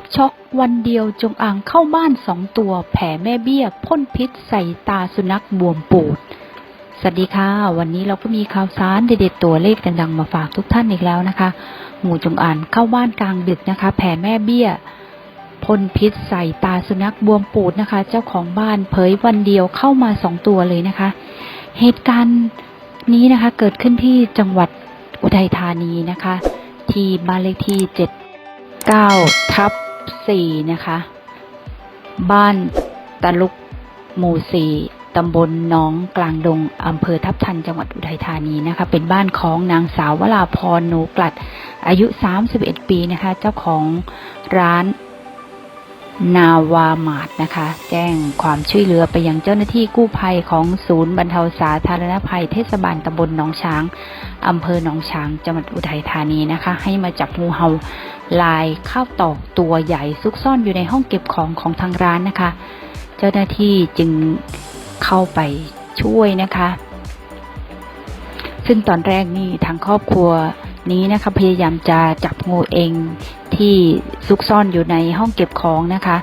บช็อกวันเดียวจงอางเข้าบ้านสองตัว แผ่แม่เบี้ยพ่นพิษใส่ตาสุนัขบวมปูด สวัสดีค่ะ วันนี้เราก็มีข่าวสารเด็ดๆตัวเลขดังๆมาฝากทุกท่านอีกแล้วนะคะ งูจงอางเข้าบ้านกลางดึกนะคะ แผ่แม่เบี้ยพ่นพิษใส่ตาสุนัขบวมปูดนะคะ เจ้าของบ้านเผยวันเดียวเข้ามาสองตัวเลยนะคะ เหตุการณ์นี้นะคะ เกิดขึ้นที่จังหวัดอุทัยธานีนะคะ ที่บ้านเลขที่เจ็ด9ทับ 4นะคะ บ้านตะลุกหมู่4ตำบลหนองกลางดงอำเภอทับทันจังหวัดอุทัยธานีนะคะ เป็นบ้านของนางสาววราพรหนูกลัดอายุ 31 ปีนะคะ เจ้าของร้าน นาวามาดนะคะ แจ้งความช่วยเหลือไปยังเจ้าหน้าที่กู้ภัยของศูนย์บรรเทาสาธารณภัยเทศบาลตำบลหนองช้างอำเภอหนองช้างจังหวัดอุทัยธานีนะคะ ให้มาจับงูเห่าลายข้าวตอกตัวใหญ่ซุกซ่อนอยู่ในห้องเก็บของของทางร้านนะคะ เจ้าหน้าที่จึงเข้าไปช่วยนะคะ ซึ่งตอนแรกนี่ทางครอบครัวนี้นะคะพยายามจะจับงูเอง ที่ซุกซ่อนอยู่ในห้องเก็บของนะคะ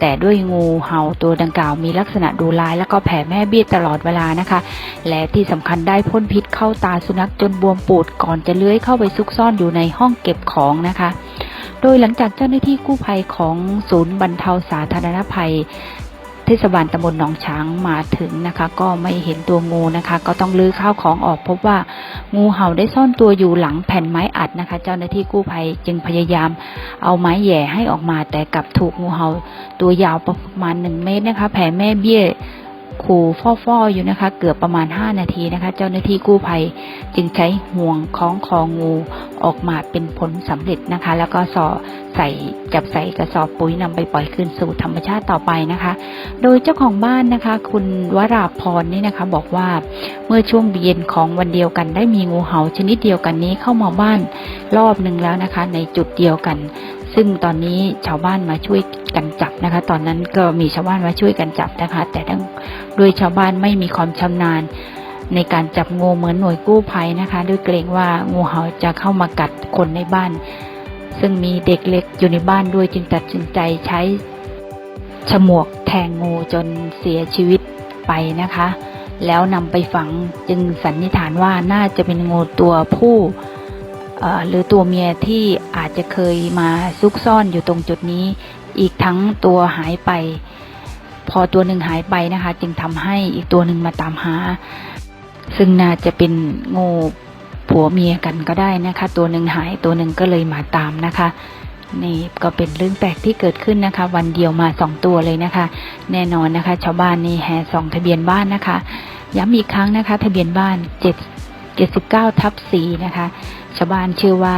แต่ด้วยงูเห่าตัวดังกล่าวมีลักษณะดูร้าย แล้วก็แผ่แม่เบี้ยตลอดเวลานะคะ และที่สำคัญได้พ่นพิษเข้าตาสุนัขจนบวมปูดก่อนจะเลื้อยเข้าไปซุกซ่อนอยู่ในห้องเก็บของนะคะ โดยหลังจากเจ้าหน้าที่กู้ภัยของศูนย์บรรเทาสาธารณภัย ทศบาลตำบลหนองช้างมาถึงนะคะ ก็ไม่เห็นตัวงูนะคะ ก็ต้องลื้อข้าวของออกพบว่างูเห่าได้ซ่อนตัวอยู่หลังแผ่นไม้อัดนะคะ เจ้าหน้าที่กู้ภัยจึงพยายามเอาไม้แหย่ให้ออกมา แต่กลับถูกงูเห่าตัวยาวประมาณหนึ่งเมตรนะคะ แผ่แม่เบี้ยขู่ฟ่อๆอยู่นะคะ เกือบประมาณ 5 นาทีนะคะ เจ้าหน้าที่กู้ภัยจึงใช้ห่วงคล้องคองู ออกมาเป็นผลสำเร็จนะคะ แล้วก็สอใส่จับใส่กระสอบปุ๋ยนำไปปล่อยคืนสู่ธรรมชาติต่อไปนะคะ โดยเจ้าของบ้านนะคะ คุณวราพรนี่นะคะ บอกว่าเมื่อช่วงเย็นของวันเดียวกัน ได้มีงูเห่าชนิดเดียวกันนี้เข้ามาบ้านรอบหนึ่งแล้วนะคะ ในจุดเดียวกัน ซึ่งตอนนี้ชาวบ้านมาช่วยกันจับนะคะ ตอนนั้นก็มีชาวบ้านมาช่วยกันจับนะคะ แต่ด้วยชาวบ้านไม่มีความชำนาญ ในการจับงูเหมือนหน่วยกู้ภัยนะคะด้วยเกรงว่างูเห่าจะเข้ามากัดคนในบ้าน ซึ่งมีเด็กเล็กอยู่ในบ้านด้วยจึงตัดสินใจใช้ฉมวกแทงงูจนเสียชีวิตไปนะคะ แล้วนำไปฝังจึงสันนิษฐานว่าน่าจะเป็นงูตัวผู้หรือตัวเมียที่อาจจะเคยมาซุกซ่อนอยู่ตรงจุดนี้ อีกทั้งตัวหายไป พอตัวหนึ่งหายไปนะคะ จึงทำให้อีกตัวหนึ่งมาตามหา ซึ่งน่าจะเป็นงูผัวเมียกันก็ได้นะคะ ตัวหนึ่งหายตัวหนึ่งก็เลยมาตามนะคะนี่ก็เป็นเรื่องแปลกที่เกิดขึ้นนะคะ วันเดียวมาสองตัวเลยนะคะ แน่นอนนะคะ ชาวบ้านนี่แห่สองทะเบียนบ้านนะคะ ย้ำอีกครั้งนะคะ ทะเบียนบ้านเจ็ดเจ็ดสิบเก้าทับสี่นะคะ ชาวบ้านเชื่อว่า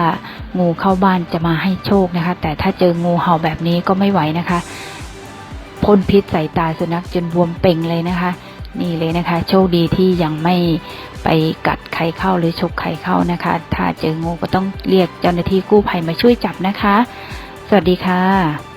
งูเข้าบ้านจะมาให้โชคนะคะ แต่ถ้าเจองูเห่าแบบนี้ก็ไม่ไหวนะคะพ่นพิษใส่ตาสุนัขจนบวมเป่งเลยนะคะ นี่เลยนะคะ โชคดีที่ยังไม่ไปกัดใครเข้าหรือฉกใครเข้านะคะ ถ้าเจองูก็ต้องเรียกเจ้าหน้าที่กู้ภัยมาช่วยจับนะคะ สวัสดีค่ะ